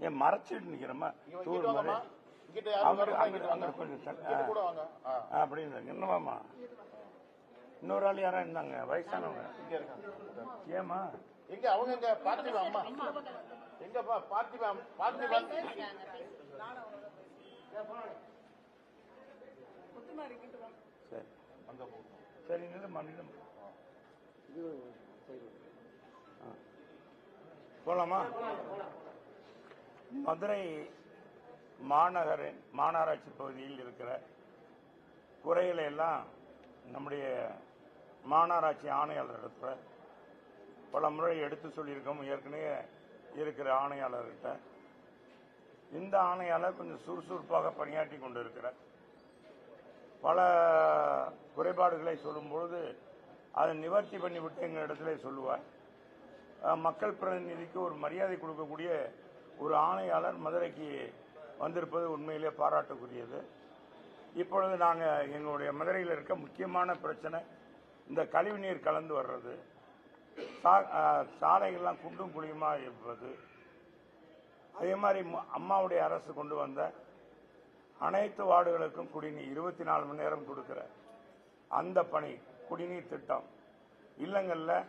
ஏன் மறைச்சிட்டு நிக்கிறமா? தூர் மாதிரி அங்கிட்டு கொஞ்சம் அப்படின்னு என்னவாமா இன்னொரு ஆள் யாரா இருந்தாங்க? வயசானவங்க. ஏமா எங்க அவங்க எங்க? பார்த்திபா அம்மா. எங்கப்பா? பார்த்திபா பார்த்திபா சரி. அங்க சரி நில்லுமா ஆ. போலாமா. மதுரை மாநகரின் மாநகராட்சி பகுதியில் இருக்கிற குறைகளை எல்லாம் நம்முடைய மாநகராட்சி ஆணையாளர்கிட்ட பல முறை எடுத்து சொல்லியிருக்கோம். ஏற்கனவே இருக்கிற ஆணையாளர்கிட்ட. இந்த ஆணையாளர் கொஞ்சம் சுறுசுறுப்பாக பணியாற்றி கொண்டு இருக்கிறார் பல குறைபாடுகளை சொல்லும்பொழுது அதை நிவர்த்தி பண்ணிவிட்டு எங்கள் இடத்துல சொல்லுவார். மக்கள் பிரதிநிதிக்கு ஒரு மரியாதை கொடுக்கக்கூடிய ஒரு ஆணையாளர் மதுரைக்கு வந்திருப்பது உண்மையிலே பாராட்டுக்குரியது. இப்பொழுது நாங்கள் எங்களுடைய மதுரையில் இருக்க முக்கியமான பிரச்சனை இந்த கழிவுநீர் கலந்து வர்றது சா- சாலைகள்லாம் குண்டும் குழியுமாக இருப்பது அதே மாதிரி அம்மாவுடைய அரசு கொண்டு வந்த அனைத்து வார்டுகளுக்கும் குடிநீர் இருபத்தி நாலு மணி நேரம் கொடுக்கிற அந்த பணி குடிநீர் திட்டம். இல்லங்களில்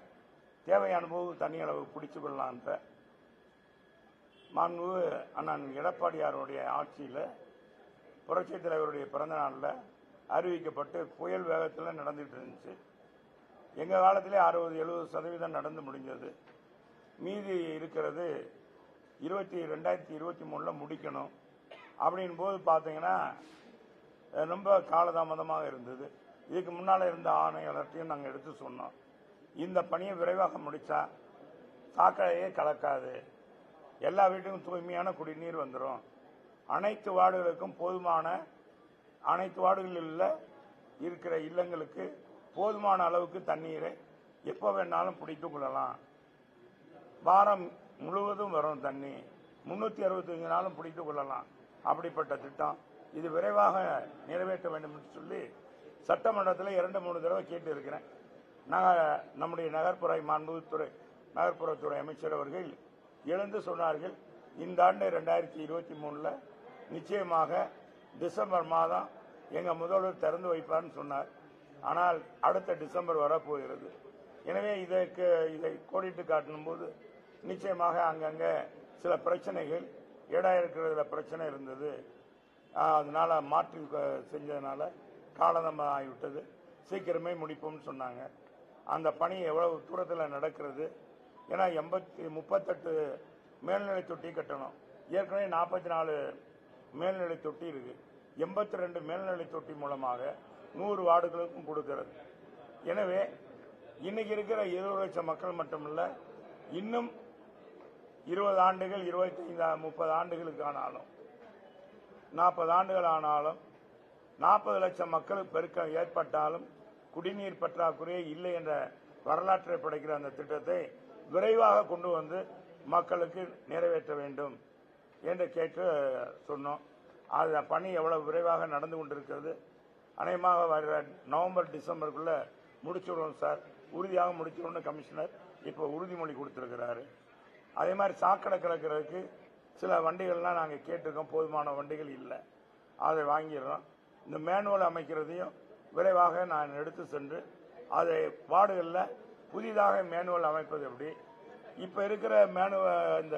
தேவையான போது தண்ணி அளவு பிடிச்சு கொள்ளலான்ற மாண்பு அண்ணன் எடப்பாடியாருடைய ஆட்சியில் புரட்சித் தலைவருடைய பிறந்த நாளில் அறிவிக்கப்பட்டு புயல் வேகத்தில் நடந்துகிட்டு இருந்துச்சு. எங்கள் காலத்திலே அறுபது எழுபது சதவீதம் நடந்து முடிஞ்சது. மீதி இருக்கிறது இருபத்தி ரெண்டாயிரத்தி இருபத்தி மூணில் முடிக்கணும் அப்படின் போது பார்த்தீங்கன்னா ரொம்ப காலதாமதமாக இருந்தது. இதுக்கு முன்னால் இருந்த ஆணையாளர்த்தையும் நாங்கள் எடுத்து சொன்னோம். இந்த பணியை விரைவாக முடித்தா சாக்கடையே கலக்காது. எல்லா வீட்டுக்கும் தூய்மையான குடிநீர் வந்துடும் அனைத்து வார்டுகளுக்கும் போதுமான அனைத்து வார்டுகளில் இருக்கிற இல்லங்களுக்கு போதுமான அளவுக்கு தண்ணீரை எப்போ வேணாலும் பிடித்துக் கொள்ளலாம். வாரம் முழுவதும் வரும் தண்ணி. முன்னூற்றி அறுபத்தஞ்சு நாளும் பிடித்துக் கொள்ளலாம். அப்படிப்பட்ட திட்டம் இது விரைவாக நிறைவேற்ற வேண்டும் என்று சொல்லி சட்டமன்றத்தில் இரண்டு மூணு தடவை கேட்டு இருக்கிறேன். நாங்கள் நம்முடைய நகர்ப்புற மாண்புத்துறை நகர்ப்புறத்துறை அமைச்சர் அவர்கள் எழுந்து சொன்னார்கள். இந்த ஆண்டு ரெண்டாயிரத்தி இருபத்தி மூணுல நிச்சயமாக டிசம்பர் மாதம் எங்க முதல்வர் திறந்து வைப்பார்னு சொன்னார். ஆனால் அடுத்த டிசம்பர் வரப்போகிறது. எனவே இதற்கு இதை கோடிட்டு காட்டும் போது நிச்சயமாக அங்கங்க சில பிரச்சனைகள் இடம் இருக்கிறதுல பிரச்சனை இருந்தது. அதனால் அதனால மாற்றி க- செஞ்சதுனால காலதாமதம் ஆகிவிட்டது சீக்கிரமே முடிப்போம்னு சொன்னாங்க. அந்த பணி எவ்வளவு தூரத்தில் நடக்கிறது ஏன்னா எண்பத்தி முப்பத்தெட்டு மேல்நிலை தொட்டி கட்டணும். ஏற்கனவே நாற்பத்தி நாலு மேல்நிலை தொட்டி இருக்கு. எண்பத்தி ரெண்டு மேல்நிலை தொட்டி மூலமாக நூறு வார்டுகளுக்கும் கொடுக்கிறது. எனவே இன்னைக்கு இருக்கிற இருபது லட்சம் மக்கள் மட்டுமல்ல இன்னும் இருபது ஆண்டுகள் இருபத்தைந்து முப்பது ஆண்டுகளுக்கு ஆனாலும் நாற்பது ஆண்டுகள் ஆனாலும் நாற்பது லட்சம் மக்கள் பெருக்கம் ஏற்பட்டாலும் குடிநீர் பற்றாக்குறையே இல்லை என்ற வரலாற்றை படைக்கிற அந்த திட்டத்தை விரைவாக கொண்டு வந்து மக்களுக்கு நிறைவேற்ற வேண்டும் என்று கேட்டு சொன்னோம். அது பணி எவ்வளவு விரைவாக நடந்து கொண்டிருக்கிறது. அநேகமாக வர நவம்பர் டிசம்பருக்குள்ள முடிச்சுடுவோம் சார். உறுதியாக முடிச்சிடும்னு கமிஷனர் இப்போ உறுதிமொழி கொடுத்திருக்கிறாரு. அதே மாதிரி சாக்கடை கலக்கிறதுக்கு சில வண்டிகள்லாம் நாங்கள் கேட்டிருக்கோம். போதுமான வண்டிகள் இல்லை. அதை வாங்கிடுறோம். இந்த மேனுவல் அமைக்கிறதையும் விரைவாக நான் எடுத்து சென்று அதை வார்டுகளில் புதிதாக மேனுவல் அமைப்பது எப்படி? இப்போ இருக்கிற மேனுவல் இந்த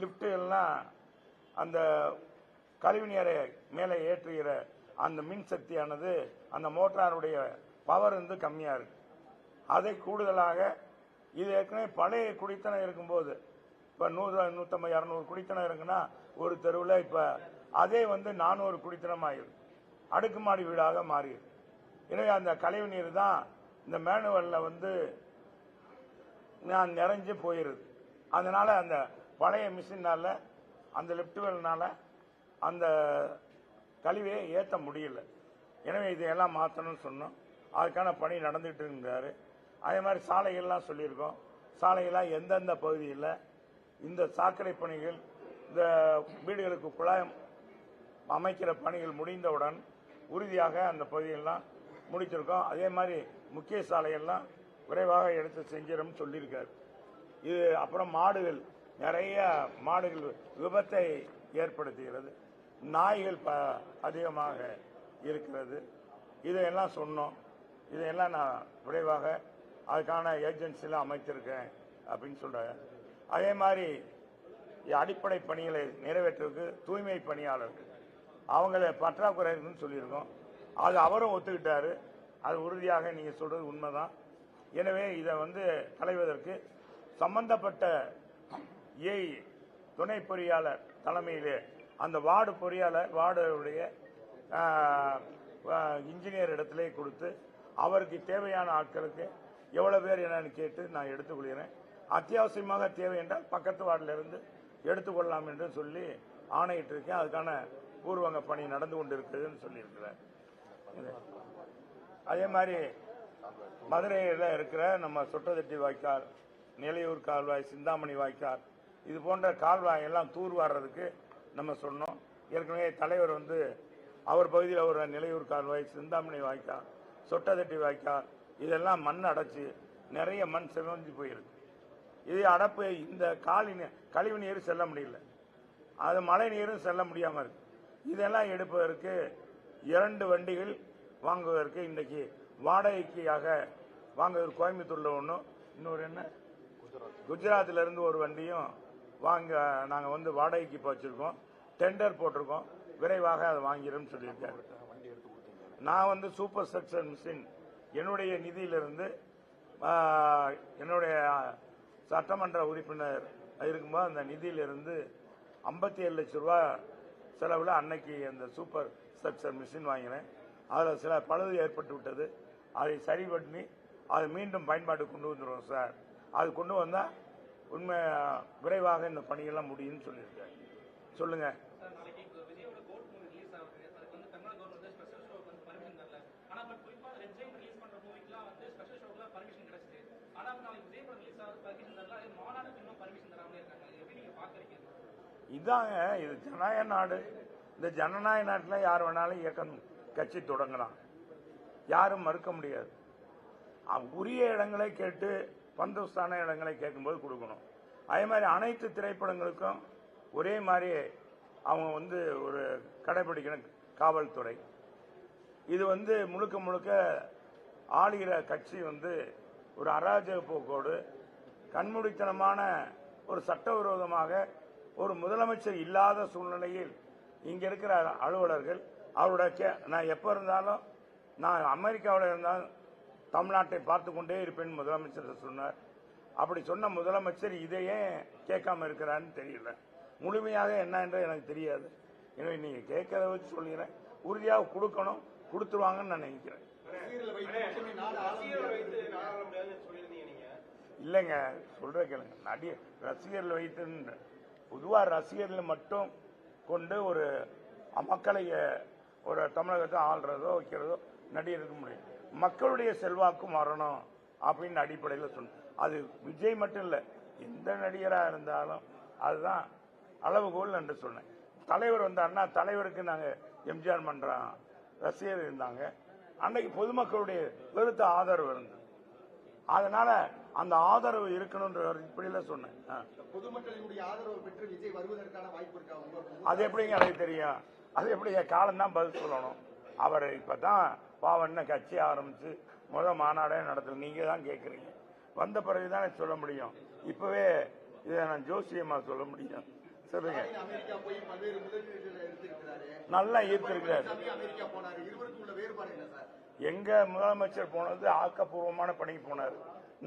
லிப்டுகள்லாம் அந்த கழிவுநீரை மேலே ஏற்றுகிற அந்த மின்சக்தியானது அந்த மோட்டாருடைய பவர் வந்து கம்மியாக இருக்கு. அதை கூடுதலாக இது ஏற்கனவே பழைய குடித்தனம் இருக்கும்போது இப்போ நூறு நூற்றம்பது இரநூறு குடித்தனம் இருக்குன்னா ஒரு தெருவில் இப்போ அதே வந்து நானூறு குடித்தனமாகிருக்கு அடுக்குமாடி வீடாக மாறியிருக்கு. எனவே அந்த கழிவு நீர் தான் இந்த மேனுவலில் வந்து நான் நிறைஞ்சு போயிருது. அதனால அந்த பழைய மிஷினால அந்த லிப்டுகள்னால அந்த கழிவையை ஏற்ற முடியல. எனவே இதையெல்லாம் மாற்றணும்னு சொன்னோம். அதுக்கான பணி நடந்துட்டு இருந்தாரு. அதே மாதிரி சாலைகள்லாம் சொல்லியிருக்கோம். சாலைகள்லாம் எந்தெந்த பகுதியில் இந்த சாக்கடை பணிகள் இந்த வீடுகளுக்கு குழாயம் அமைக்கிற பணிகள் முடிந்தவுடன் உறுதியாக அந்த பகுதியெல்லாம் முடிச்சிருக்கோம். அதே மாதிரி முக்கிய சாலையெல்லாம் விரைவாக எடுத்து செஞ்சிடும் சொல்லியிருக்காரு. இது அப்புறம் மாடுகள் நிறைய மாடுகள் விபத்தை ஏற்படுத்துகிறது. நாய்கள் ப அதிகமாக இருக்கிறது. இதையெல்லாம் சொன்னோம். இதையெல்லாம் நான் விரைவாக அதுக்கான ஏஜென்சிலாம் அமைச்சிருக்கேன் அப்படின்னு சொல்கிறேன் அதே மாதிரி அடிப்படை பணிகளை நிறைவேற்றுவதற்கு தூய்மை பணியாளர்கள். அவங்கள பற்றாக்குறை இருக்குன்னு சொல்லியிருக்கோம். அது அவரும் ஒத்துக்கிட்டாரு. அது உறுதியாக நீங்கள் சொல்றது உண்மைதான். எனவே இதை வந்து களைவதற்கு சம்பந்தப்பட்ட ஏஐ துணை பொறியாளர் தலைமையிலே அந்த வார்டு பொறியாளர் வார்டுடைய இன்ஜினியர் இடத்திலே கொடுத்து அவருக்கு தேவையான ஆட்களுக்கு எவ்வளவு பேர் என்னன்னு கேட்டு நான் எடுத்துக்கொள்கிறேன். அத்தியாவசியமாக தேவை என்றால் பக்கத்து வார்டிலிருந்து எடுத்துக்கொள்ளலாம் என்று சொல்லி ஆணையிட்டிருக்கேன். அதுக்கான பூர்வங்க பணி நடந்து கொண்டிருக்குதுன்னு சொல்லியிருக்கிறேன். அதே மாதிரி மதுரையில் இருக்கிற நம்ம சொட்டதட்டி வாய்க்கால் நிலையூர் கால்வாய் சிந்தாமணி வாய்க்கால் இது போன்ற கால்வாய் எல்லாம் தூர் வாடுறதுக்கு நம்ம சொன்னோம். ஏற்கனவே தலைவர் வந்து அவர் பகுதியில் ஒரு நிலையூர் கால்வாய் சிந்தாமணி வாய்க்கால் சொட்டதட்டி வாய்க்கால் இதெல்லாம் மண் அடைச்சி நிறைய மண் செவஞ்சு போயிருக்கு. இது அடப்பு இந்த காலி நீ- கழிவு நீர் செல்ல முடியல. அது மழை நீரும் செல்ல முடியாமல் இருக்கு. இதெல்லாம் எடுப்பதற்கு இரண்டு வண்டிகள் வாங்குவதற்கு இன்றைக்கு வாடகைக்காக வாங்குவதற்கு கோயம்புத்தூர்ல ஒன்றும் இன்னொரு என்ன? குஜராத்ல இருந்து ஒரு வண்டியும் வாங்க நாங்கள் வந்து வாடகைக்கு இப்போ வச்சிருக்கோம். டெண்டர் போட்டிருக்கோம். விரைவாக அதை வாங்கிடும் சொல்லியிருக்காரு. நான் வந்து சூப்பர் ஸ்ட்ரக்சர் மிஷின் என்னுடைய நிதியிலிருந்து என்னுடைய சட்டமன்ற உறுப்பினர் இருக்கும்போது அந்த நிதியிலிருந்து ஐம்பத்தி ஏழு லட்ச ரூபா செலவில் அன்னைக்கு அந்த சூப்பர் ஸ்ட்ரக்சர் மிஷின் வாங்கினேன். அதில் சில பழுது ஏற்பட்டு விட்டது. அதை சரி பண்ணி அதை மீண்டும் பயன்பாட்டுக்கு கொண்டு வந்துடுவோம் சார். அது கொண்டு வந்தால் உண்மை விரைவாக இந்த பணியெல்லாம் முடியும்னு நீங்க பாக்குறீங்க இதாங்க இது ஜனநாயக நாடு. இந்த ஜனநாயக நாட்டில் யார் வேணாலும் இயக்கம் கட்சி தொடங்கலாம். யாரும் மறுக்க முடியாது. உரிய இடங்களை கேட்டு பந்தஸ்தான இடங்களை கேட்கும்போது கொடுக்கணும். அதே மாதிரி அனைத்து திரைப்படங்களுக்கும் ஒரே மாதிரி அவங்க வந்து ஒரு கடைபிடிக்கணும் காவல்துறை. இது வந்து முழுக்க முழுக்க ஆளுகிற கட்சி வந்து ஒரு அராஜக போக்கோடு கண்மூடித்தனமான ஒரு சட்டவிரோதமாக ஒரு முதலமைச்சர் இல்லாத சூழ்நிலையில் இங்க இருக்கிற அலுவலர்கள் அவருடைய கே நான் எப்போ இருந்தாலும் நான் அமெரிக்காவில் இருந்தாலும் தமிழ்நாட்டை பார்த்து கொண்டே இருப்பேன் முதலமைச்சர் சொன்னார். அப்படி சொன்ன முதலமைச்சர் இதையே கேட்காம இருக்கிறான்னு தெரியல. முழுமையாக என்ன என்று எனக்கு தெரியாது. எனவே நீங்க கேட்கறத வச்சு சொல்லிக்கிறேன் உறுதியாக கொடுக்கணும் கொடுத்துருவாங்கன்னு நான் நினைக்கிறேன். இல்லைங்க சொல்ற கேளுங்க. நடி ரசிகர்கள் வைத்து பொதுவா ரசிகர்கள் மட்டும் கொண்டு ஒரு மக்களை ஒரு தமிழகத்தை ஆள்றதோ வைக்கிறதோ நடிகருக்கு முடியும் மக்களுடைய செல்வாக்கும் வரணும் அப்படின்னு அடிப்படையில் சொன்ன அது விஜய் மட்டும் இல்லை எந்த நடிகராக இருந்தாலும் அதுதான் அளவுகோல் என்று சொன்னேன். தலைவர் வந்தாருன்னா தலைவருக்கு நாங்கள் எம்ஜிஆர் மன்றம் ரசிகர் இருந்தாங்க. அன்னைக்கு பொதுமக்களுடைய பெருத்த ஆதரவு இருந்தது. அதனால அந்த ஆதரவு இருக்கணும்ன்ற இப்படியில சொன்னேன். பொதுமக்களினுடைய ஆதரவு பெற்று விஜய் வருவதற்கான வாய்ப்பு இருக்கா? உங்களுக்கு அது எப்படிங்க எனக்கு தெரியும்? அது எப்படி காலம் தான் பதில் சொல்லணும்? அவர் இப்பதான் பாவண்ண கட்சி ஆரம்பிச்சு முத மாநாடே நடத்தல. நீங்க தான் கேட்குறீங்க வந்த பிறகுதானே சொல்ல முடியும். இப்பவே இதை நான் ஜோசியமா சொல்ல முடியும். சொல்லுங்க. நல்லா ஈர்த்திருக்கிறாரு. எங்க முதலமைச்சர் போனது ஆக்கப்பூர்வமான பணிக்கு போனார்.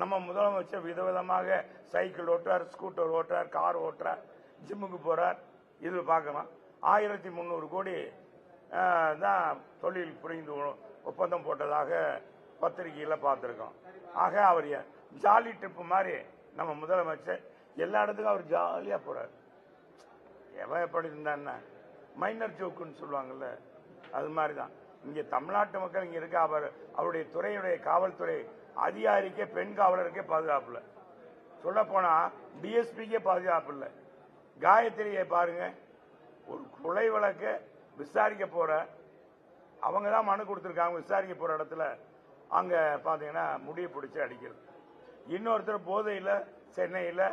நம்ம முதலமைச்சர் விதவிதமாக சைக்கிள் ஓட்டுறார் ஸ்கூட்டர் ஓட்டுறார் கார் ஓட்டுறார் ஜிம்முக்கு போறார். இது பார்க்கலாம். ஆயிரத்தி முந்நூறு கோடி தான் தொழில் புரிந்து ஒப்பந்தம் போட்டதாக பத்திரிகையில் பார்த்துருக்கோம். ஆக அவர் ஜாலி ட்ரிப்பு மாதிரி நம்ம முதலமைச்சர் எல்லா இடத்துக்கும் அவர் ஜாலியாக போகிறார் எவன் எப்படி இருந்தான்னா மைனர் ஜோக்குன்னு சொல்லுவாங்கல்ல அது மாதிரி தான் இங்கே தமிழ்நாட்டு மக்கள் இங்கே இருக்க அவர் அவருடைய துறையுடைய காவல்துறை அதிகாரிக்கே பெண் காவலருக்கே பாதுகாப்பு இல்லை. சொல்லப்போனால் டிஎஸ்பிக்கே பாதுகாப்பு இல்லை. காயத்ரியை பாருங்க ஒரு கொலை வழக்கை விசாரிக்க போற அவங்க தான் மனு கொடுத்துருக்காங்க விசாரிக்க போற இடத்துல அங்க பாத்தீங்கன்னா முடியை பிடிச்சி அடிக்கிறது. இன்னொருத்தர் போதையில் சென்னையில்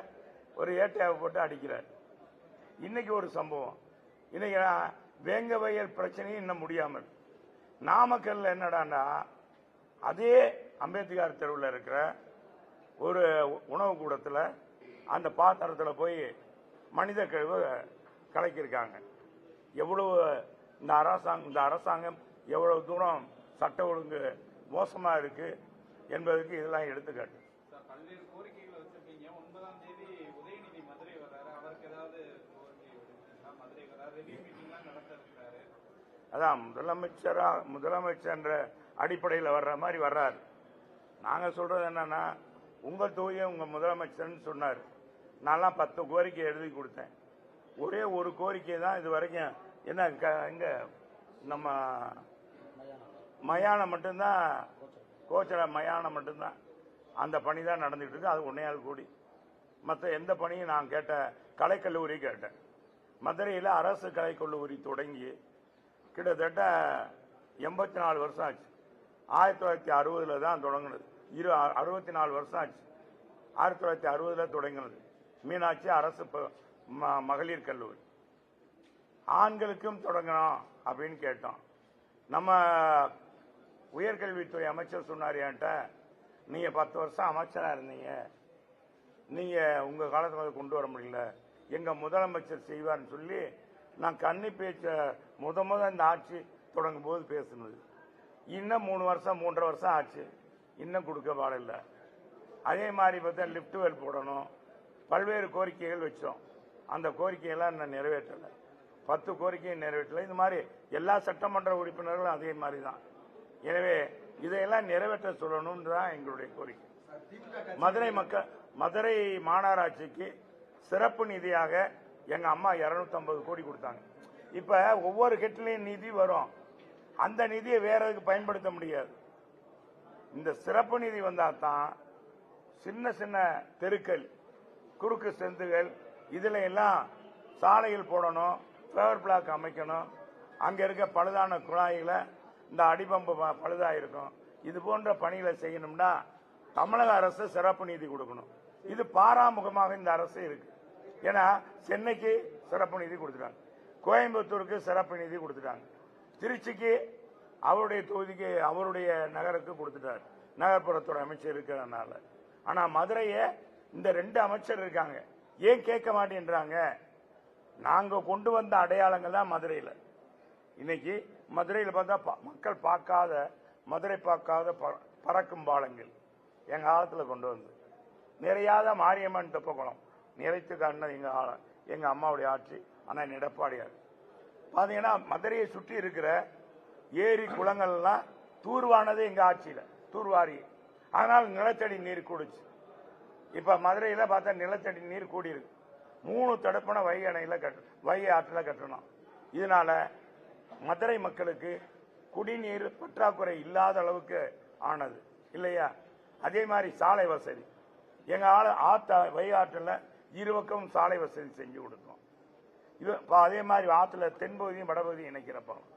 ஒரு ஏட்டையாவை போட்டு அடிக்கிறார். இன்னைக்கு ஒரு சம்பவம். இன்னைக்கு நான் வேங்க வயல் பிரச்சனையும் இன்னும் முடியாமல். நாமக்கல்ல என்னடான்னா அதே அம்பேத்கர் தெருவில் இருக்கிற ஒரு உணவு கூடத்தில் அந்த பாத்திரத்தில் போய் மனித கழிவு கலக்கியிருக்காங்க. எவ்வளவு இந்த அரசாங்கம் இந்த அரசாங்கம் எவ்வளவு தூரம் சட்ட ஒழுங்கு மோசமா இருக்கு என்பதற்கு இதெல்லாம் எடுத்துக்காட்டு. அதான் முதலமைச்சரா முதலமைச்சர்ன்ற அடிப்படையில் வர்ற மாதிரி வர்றாரு. நாங்க சொல்றது என்னன்னா உங்க தொகுதியை உங்க முதலமைச்சர்னு சொன்னார். நான்லாம் பத்து கோரிக்கை எழுதி கொடுத்தேன். ஒரே ஒரு கோரிக்கை தான் இது வரைக்கும் என்ன க- இங்க நம்ம மயானம் மட்டும்தான் கோச்சர மயானம் மட்டும்தான். அந்த பணி தான் நடந்துட்டு இருக்கு. அது ஒன்னையாவது கூடி. மற்ற எந்த பணியும் நான் கேட்ட கலைக்கல்லூரி கேட்டேன். மதுரையில் அரசு கலைக்கல்லூரி தொடங்கி கிட்டத்தட்ட எண்பத்தி நாலு வருஷம் ஆச்சு. ஆயிரத்தி தொள்ளாயிரத்தி அறுபதுல தான் தொடங்கினது. இரு அறுபத்தி நாலு வருஷம் ஆச்சு. ஆயிரத்தி தொள்ளாயிரத்தி அறுபதுல தொடங்கினது. மீனாட்சி அரசு ப- ம- மகளிர் கல்லூரி. ஆண்களுக்கும் தொடங்கணும் அப்படின்னு கேட்டோம். நம்ம உயர்கல்வித்துறை அமைச்சர் சொன்னார் என்கிட்ட நீங்கள் பத்து வருஷம் அமைச்சராக இருந்தீங்க. நீங்கள் உங்கள் காலத்தில் அதை கொண்டு வர முடியல. எங்கள் முதலமைச்சர் செய்வார்னு சொல்லி நான் கண்ணி பேச்ச முத முத இந்த ஆட்சி தொடங்கும் போது பேசுனது. இன்னும் மூணு வருஷம் மூன்றரை வருஷம் ஆச்சு. இன்னும் கொடுக்க பாடில்ல அதே மாதிரி பார்த்தா லிஃப்ட் வெல் போடணும். பல்வேறு கோரிக்கைகள் வச்சோம். அந்த கோரிக்கையெல்லாம் இன்னும் நிறைவேற்றலை. பத்து கோரிக்கையும் நிறைவேற்றலை. இந்த மாதிரி எல்லா சட்டமன்ற உறுப்பினர்களும் அதே மாதிரி தான் எனவே இதையெல்லாம் நிறைவேற்ற சொல்லணும்னு தான் எங்களுடைய கோரிக்கை. மதுரை மக்கள் மதுரை மாநகராட்சிக்கு சிறப்பு நிதியாக எங்க அம்மா 250 கோடி கொடுத்தாங்க. இப்ப ஒவ்வொரு கெட்டிலையும் நிதி வரும். அந்த நிதியை வேற எதுக்கு பயன்படுத்த முடியாது. இந்த சிறப்பு நிதி வந்தா தான் சின்ன சின்ன தெருக்கள் குறுக்கு செந்துகள் இதுல எல்லாம் சாலைகள் போடணும். பவர் பிளாக் அமைக்கணும். அங்க இருக்க பழுதான குழாய்களை இந்த அடிபம்பு ப- பழுதா இருக்கும் இது போன்ற பணிகளை செய்யணும்னா தமிழக அரசு சிறப்பு நிதி கொடுக்கணும். இது பாராமுகமாக இந்த அரசு இருக்கு. ஏன்னா சென்னைக்கு சிறப்பு நிதி கொடுத்துட்டாங்க. கோயம்புத்தூருக்கு சிறப்பு நிதி கொடுத்துட்டாங்க. திருச்சிக்கு அவருடைய தொகுதிக்கு அவருடைய நகருக்கு கொடுத்துட்டார். நகர்ப்புறத்துறை அமைச்சர் இருக்கிறதுனால ஆனா மதுரையை இந்த ரெண்டு அமைச்சர் இருக்காங்க. ஏன் கேட்க மாட்டேன்றாங்க? நாங்கள் கொண்டு வந்த அடையாளங்கள் தான் மதுரையில். இன்னைக்கு மதுரையில் பார்த்தா மக்கள் பார்க்காத மதுரை பார்க்காத பறக்கும் பாலங்கள் எங்கள் காலத்தில் கொண்டு வந்து. நிறையாத மாரியம்மன் தெப்பக்குளம். நிறைத்து காட்டினது எங்கள் ஆள- எங்கள் அம்மாவுடைய ஆட்சி ஆனால் எடப்பாடியார். பார்த்தீங்கன்னா மதுரையை சுற்றி இருக்கிற ஏரி குளங்கள்லாம் தூர்வானது எங்கள் ஆட்சியில் தூர்வாரி. ஆனால் நிலத்தடி நீர் கூடுச்சு. இப்போ மதுரையில் பார்த்தா நிலத்தடி நீர் கூடியிருக்கு. மூணு தடுப்பணை வை அணையில வை வைகை கட்டணும். இதனால மதுரை மக்களுக்கு குடிநீர் பற்றாக்குறை இல்லாத அளவுக்கு ஆனது. இல்லையா? அதே மாதிரி சாலை வசதி. எங்க ஆளு ஆத்த வை ஆற்றில் இரு சாலை வசதி செஞ்சு கொடுத்தோம் இது அதே மாதிரி ஆற்றுல தென்பகுதியும் வடபகுதியும் இணைக்கிற பாலம்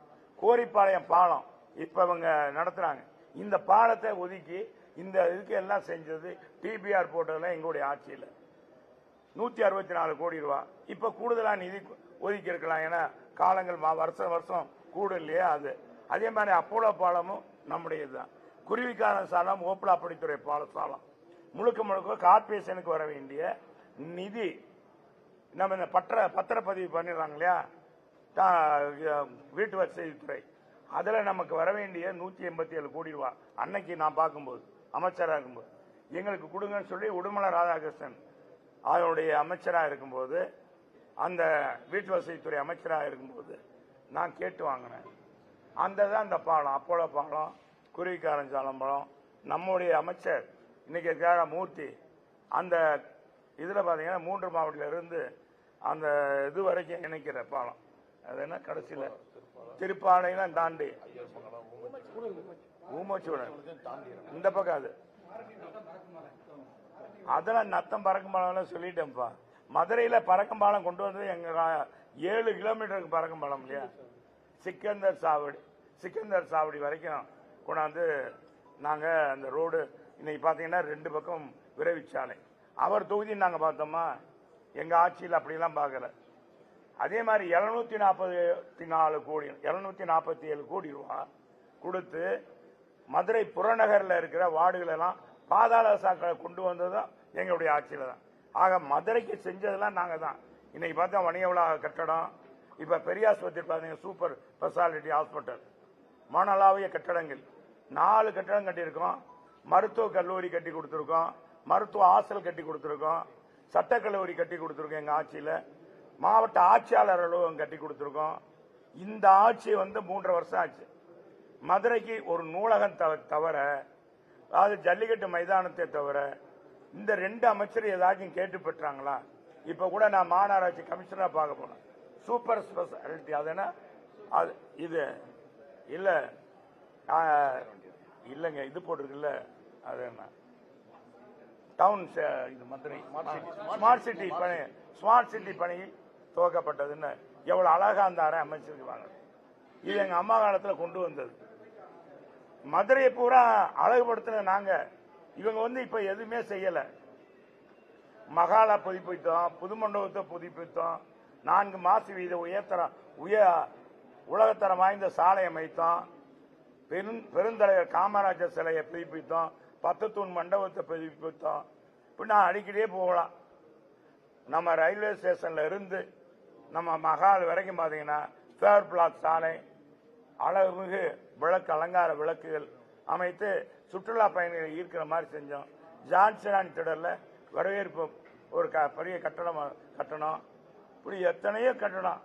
கோரிப்பாளையம் பாலம் இப்ப இவங்க நடத்துறாங்க. இந்த பாலத்தை ஒதுக்கி இந்த இதுக்கு எல்லாம் செஞ்சது டிபிஆர் போட்டதெல்லாம் எங்களுடைய ஆட்சியில். நூத்தி அறுபத்தி நாலு கோடி ரூபா. இப்ப கூடுதலா நிதி ஒதுக்கி இருக்கலாம் ஏன்னா காலங்கள் மா- வருஷம் வருஷம் கூடும் இல்லையா அது. அதே மாதிரி அப்போலோ பாலமும் நம்முடையதுதான். குருவிக்காரன் சாலம் ஓப்பலாப்படித்துறை பால சாலம். முழுக்க முழுக்க கார்பரேஷனுக்கு வர வேண்டிய நிதி நம்ம இந்த பற்ற பத்திரப்பதிவு பண்ணிடுறாங்க இல்லையா? வீட்டு வசதித்துறை அதில் நமக்கு வர வேண்டிய நூற்றி எண்பத்தி ஏழு கோடி ரூபா. அன்னைக்கு நான் பார்க்கும்போது அமைச்சரா இருக்கும்போது. எங்களுக்கு கொடுங்கன்னு சொல்லி உடுமலை ராதாகிருஷ்ணன் அவருடைய அமைச்சராக இருக்கும்போது அந்த வீட்டு வசதித்துறை அமைச்சராக இருக்கும்போது நான் கேட்டு வாங்கினேன். அந்த தான் அந்த பாலம் அப்போலோ பாலம் குருவிக்காரன் சாலம்பலம் நம்முடைய அமைச்சர் இன்னைக்கு இருக்கிற மூர்த்தி. அந்த இதில் பார்த்தீங்கன்னா மூன்று மாவட்டத்திலிருந்து அந்த இது வரைக்கும் இணைக்கிற பாலம். அது என்ன கடைசியில்? திருப்பாலையெல்லாம் தாண்டி. ஊமச்சூடன் இந்த பக்கம் அது. அதெல்லாம் நத்தம் பறக்கும் சொல்லிட்டேன்ப்பா. மதுரையில பறக்கும் பாலம் கொண்டு வந்தது எங்க ஏழு கிலோமீட்டருக்கு பறக்கம்பாலம் இல்லையா? சிக்கந்தர் சாவடி சிக்கந்தர் சாவடி வரைக்கும் கொண்டாந்து நாங்க அந்த ரோடு இன்னைக்கு பாத்தீங்கன்னா ரெண்டு பக்கம் விரைவிச்சாலை. அவர் தொகுதி நாங்க பார்த்தோமா? எங்க ஆட்சியில் அப்படிலாம் பார்க்கல. அதே மாதிரி இருநூத்தி நாற்பத்தி நாலு கோடி இருநூத்தி நாற்பத்தி ஏழு கோடி ரூபா கொடுத்து மதுரை புறநகரில் இருக்கிற வார்டுகள் எல்லாம் பாதாள சாக்கடை கொண்டு வந்ததும் எங்களுடைய ஆட்சியில் தான். ஆக மதுரைக்கு செஞ்சதெல்லாம் நாங்கள் தான். இன்னைக்கு பார்த்தா வணிக வளாக கட்டடம் இப்போ பெரியாஸ்பத்திரி பார்த்தீங்க சூப்பர் ஸ்பெஷாலிட்டி ஹாஸ்பிட்டல் மணலாவிய கட்டடங்கள். நாலு கட்டடம் கட்டியிருக்கோம். மருத்துவ கல்லூரி கட்டி கொடுத்துருக்கோம். மருத்துவ ஆசல் கட்டி கொடுத்துருக்கோம். சட்டக்கல்லூரி கட்டி கொடுத்துருக்கோம் எங்கள் ஆட்சியில். மாவட்ட ஆட்சியாளர் அலுவலகம் கட்டி கொடுத்துருக்கோம். இந்த ஆட்சி வந்து மூன்றரை வருஷம் ஆச்சு. மதுரைக்கு ஒரு நூலகம் தவ- தவிர அதாவது ஜல்லிக்கட்டு மைதானத்தை தவிர இந்த ரெண்டு அமைச்சர் ஏதாச்சும் கேட்டு பெற்றாங்களா? இப்ப கூட நான் மாநகராட்சி கமிஷனரா பார்க்க போனேன் சூப்பர் ஸ்பெஷாலிட்டி. அது என்ன? அது இது. இல்ல. இல்லைங்க. இது போட்டிருக்குல்ல. அது என்ன? டவுன் இது மதுரை. ஸ்மார்ட் சிட்டி பணி ஸ்மார்ட் சிட்டி பணி துவக்கப்பட்டதுன்னு. எவ்வளவு அழகா அந்த அறை அமைச்சிருக்காங்க இது எங்க அம்மா காலத்துல கொண்டு வந்தது. மதுரையை பூரா அழகுபடுத்தின நாங்க. இவங்க வந்து இப்ப எதுவுமே செய்யல. மகாலா புதுப்பித்தோம் புது மண்டபத்தை புதுப்பித்தோம் நான்கு மாசு வீத உயர்தரம் உய உலகத்தரம் வாய்ந்த சாலை அமைத்தோம். பெரும் பெருந்தலைவர் காமராஜர் சிலையை புதுப்பித்தோம் பத்து தூண் மண்டபத்தை புதுப்பித்தோம். இப்படி நான் அடிக்கடியே போகலாம். நம்ம ரயில்வே ஸ்டேஷன்ல இருந்து நம்ம மகால் வரைக்கும் பார்த்தீங்கன்னா தேர்ட் பிளாக் சாலை அழகுமிகு விளக்கு அலங்கார விளக்குகள் அமைத்து சுற்றுலா பயணிகளை ஈர்க்கிற மாதிரி செஞ்சோம். ஜான்சனான் திடல்ல வரவேற்பு ஒரு க- பெரிய கட்டணம் கட்டணம். இப்படி எத்தனையோ கட்டணம்.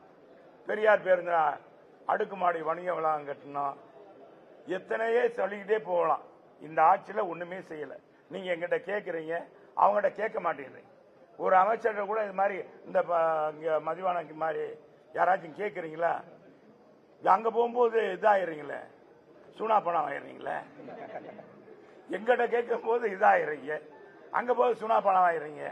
பெரியார் பேருந்து அடுக்குமாடி வணிக வளாகம் கட்டணும் எத்தனையே சொல்லிக்கிட்டே போகலாம். இந்த ஆட்சியில் ஒன்றுமே செய்யலை. நீங்கள் எங்கிட்ட கேட்குறீங்க அவங்ககிட்ட கேட்க மாட்டேங்கிறீங்க. ஒரு அமைச்சர்கிட்ட கூட இது மாதிரி இந்த ப- மதிவானக்கு மாதிரி யாராச்சும் கேட்குறீங்களா அங்க போகும்போது இதாயிடுறீங்களே சூனா பணம் ஆயிடுறீங்களே எங்கிட்ட கேட்கும் போது இதாயிரீங்க. அங்க போது சுனா பணம் ஆயிடுறீங்க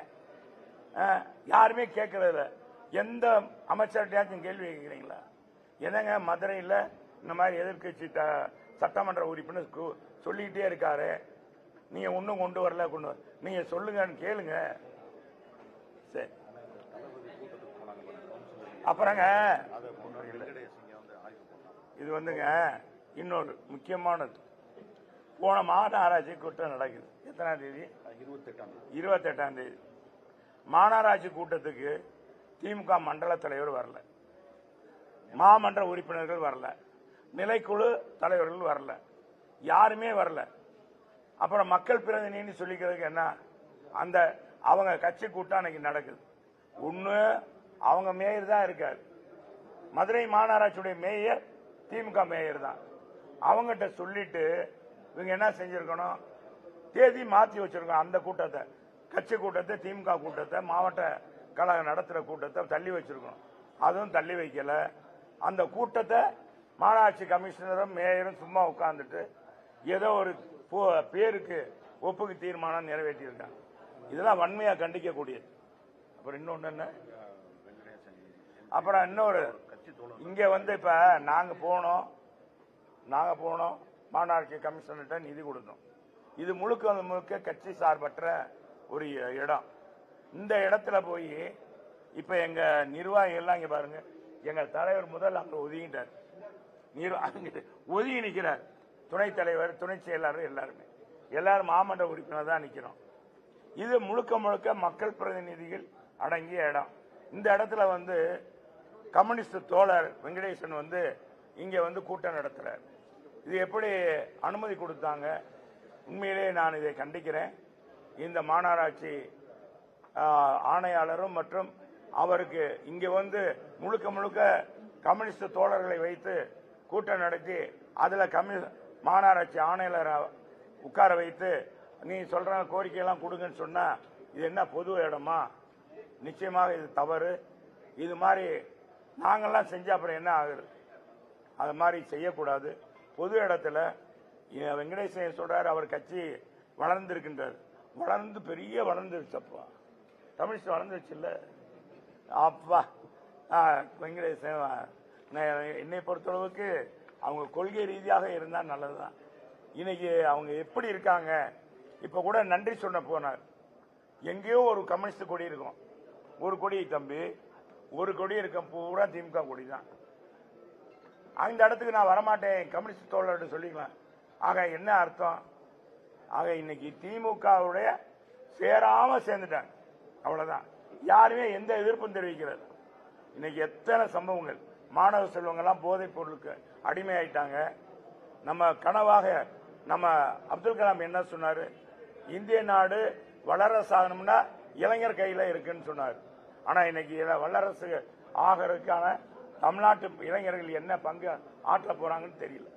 யாருமே கேட்கறதில்ல. எந்த அமைச்சர்கிட்டயாச்சும் கேள்வி கேட்கிறீங்களா? என்னங்க மதுரையில் இந்த மாதிரி எதிர்க்கட்சி த- சட்டமன்ற உறுப்பினர் கு- சொல்லிக்கிட்டே இருக்காரு. நீங்க ஒன்றும் கொண்டு வரல கொண்டு வர நீங்க சொல்லுங்கன்னு கேளுங்க. சரி. அப்புறங்க இது வந்துங்க இன்னொரு முக்கியமானது. போன மாநகராட்சி கூட்டம் நடக்குது. எத்தனாம் தேதி. இருபத்தெட்டாம் தேதி. மாநகராட்சி கூட்டத்துக்கு திமுக மண்டல தலைவர் வரல. மாமன்ற உறுப்பினர்கள் வரல. நிலைக்குழு தலைவர்கள் வரல. யாருமே வரல. அப்புறம் மக்கள் பிரதிநிதின்னு சொல்லிக்கிறதுக்கு என்ன? அந்த அவங்க கட்சி கூட்டம் அன்னைக்கு நடக்குது. ஒண்ணு அவங்க மேயர் தான் இருக்காரு. மதுரை மாநகராட்சியுடைய மேயர் திமுக மேயர் தான். அவங்ககிட்ட சொல்லிட்டு இவங்க என்ன செஞ்சிருக்கணும்? தேதி மாத்தி வச்சிருக்கோம் அந்த கூட்டத்தை. கட்சி கூட்டத்தை திமுக கூட்டத்தை மாவட்ட கழகம் நடத்துற கூட்டத்தை தள்ளி வச்சிருக்கணும். அதுவும் தள்ளி வைக்கல. அந்த கூட்டத்தை மாநகராட்சி கமிஷனரும் மேயரும் சும்மா உட்கார்ந்துட்டு ஏதோ ஒரு போ- பேருக்கு ஒப்புக்கு தீர்மானம் நிறைவேற்றியிருக்காங்க. இதெல்லாம் வன்மையா கண்டிக்கக்கூடியது. அப்புறம் இன்னொன்னு என்ன? அப்புறம் இன்னொரு இங்க வந்து இப்ப நாங்க போனோம். நாங்க போனோம். மாநகராட்சி கமிஷனர்கிட்ட நிதி கொடுத்தோம். இது முழுக்க வந்து முழுக்க கட்சி சார்பற்ற ஒரு இடம். இந்த இடத்துல போய் இப்ப எங்க நிர்வாகி எல்லாம் இங்க பாருங்க. எங்க தலைவர் முதல் அங்க ஒதுங்கிட்டார். நிர்வாகி ஒதுங்கி நிற்கிறார் துணைத் தலைவர் துணை செயலாளர் எல்லாருமே. எல்லாரும் மாமன்ற உறுப்பினர் தான் நிற்கிறோம் இது முழுக்க முழுக்க மக்கள் பிரதிநிதிகள் அடங்கிய இடம். இந்த இடத்துல வந்து கம்யூனிஸ்ட் தோழர் வெங்கடேசன் வந்து இங்கே வந்து கூட்டம் நடத்துகிறார் இது எப்படி அனுமதி கொடுத்தாங்க? உண்மையிலேயே நான் இதை கண்டிக்கிறேன். இந்த மாநகராட்சி ஆணையாளரும் மற்றும் அவருக்கு இங்கே வந்து முழுக்க முழுக்க கம்யூனிஸ்ட் தோழர்களை வைத்து கூட்டம் நடத்தி அதில் கம்யூ மாநகராட்சி ஆணையாளரை உட்கார வைத்து நீ சொல்கிற கோரிக்கையெல்லாம் கொடுங்கன்னு சொன்னால் இது என்ன பொது இடமா? நிச்சயமாக இது தவறு. இது மாதிரி நாங்கள்லாம் செஞ்ச அப்புறம் என்ன ஆகுது? அது மாதிரி செய்யக்கூடாது. பொது இடத்துல வெங்கடேசன் சொல்றாரு அவர் கட்சி வளர்ந்திருக்கின்றார். வளர்ந்து பெரிய வளர்ந்துருச்சு அப்பா. கம்யூனிஸ்ட் வளர்ந்துருச்சு இல்ல? அப்பா ஆ, வெங்கடேசன் நான் என்னை பொறுத்தளவுக்கு அவங்க கொள்கை ரீதியாக இருந்தா நல்லதுதான். இன்னைக்கு அவங்க எப்படி இருக்காங்க? இப்ப கூட நன்றி சொன்ன போனார். எங்கேயோ ஒரு கம்யூனிஸ்ட் கொடி இருக்கும். ஒரு கொடி தம்பி ஒரு கொடி இருக்க பூரா திமுக கொடி தான் அந்த இடத்துக்கு நான் வரமாட்டேன். கம்யூனிஸ்ட் தோழர்கிட்ட சொல்லிக்கலாம். ஆக என்ன அர்த்தம்? ஆக இன்னைக்கு திமுகவுடைய சேராம சேர்ந்துட்டாங்க. அவ்வளவுதான். யாருமே எந்த எதிர்ப்பும் தெரிவிக்கிறது. இன்னைக்கு எத்தனை சம்பவங்கள்? மாணவ செல்வங்கள்லாம் போதைப் பொருளுக்கு அடிமையாயிட்டாங்க. நம்ம கனவாக நம்ம அப்துல் கலாம் என்ன சொன்னாரு? இந்திய நாடு வளர சாதனம்னா இளைஞர் கையில இருக்குன்னு சொன்னார். ஆனால் இன்னைக்கு இதை வல்லரசு ஆகிறதுக்கான தமிழ்நாட்டு இளைஞர்கள் என்ன பங்கு ஆற்ற போறாங்கன்னு தெரியல.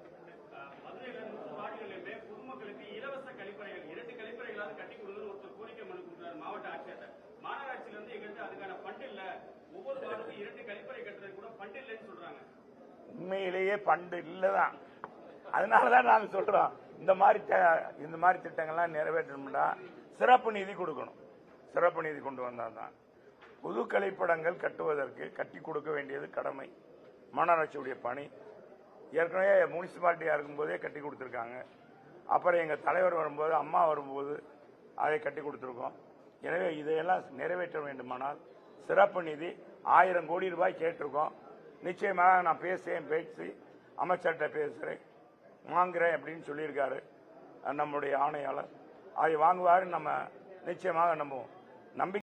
உண்மையிலேயே பண்டு இல்லதான். அதனாலதான் நாங்க சொல்றோம் இந்த மாதிரி இந்த மாதிரி திட்டங்கள்லாம் நிறைவேற்றணும்னா சிறப்பு நிதி கொடுக்கணும். சிறப்பு நிதி கொண்டு வந்தால் தான் புது கலைப்படங்கள் கட்டுவதற்கு கட்டி கொடுக்க வேண்டியது கடமை. மாநகராட்சியுடைய பணி. ஏற்கனவே முனிசிபாலிட்டியாக இருக்கும்போதே கட்டி கொடுத்துருக்காங்க. அப்புறம் எங்கள் தலைவர் வரும்போது அம்மா வரும்போது அதை கட்டி கொடுத்துருக்கோம். எனவே இதையெல்லாம் நிறைவேற்ற வேண்டுமானால் சிறப்பு நிதி ஆயிரம் கோடி ரூபாய் கேட்டிருக்கோம். நிச்சயமாக நான் பேசுகிறேன் பேசி அமைச்சர்கிட்ட பேசுகிறேன் வாங்குகிறேன் அப்படின்னு சொல்லியிருக்காரு நம்முடைய ஆணையாளர். அதை வாங்குவார் நம்ம நிச்சயமாக நம்புவோம். நம்பிக்கை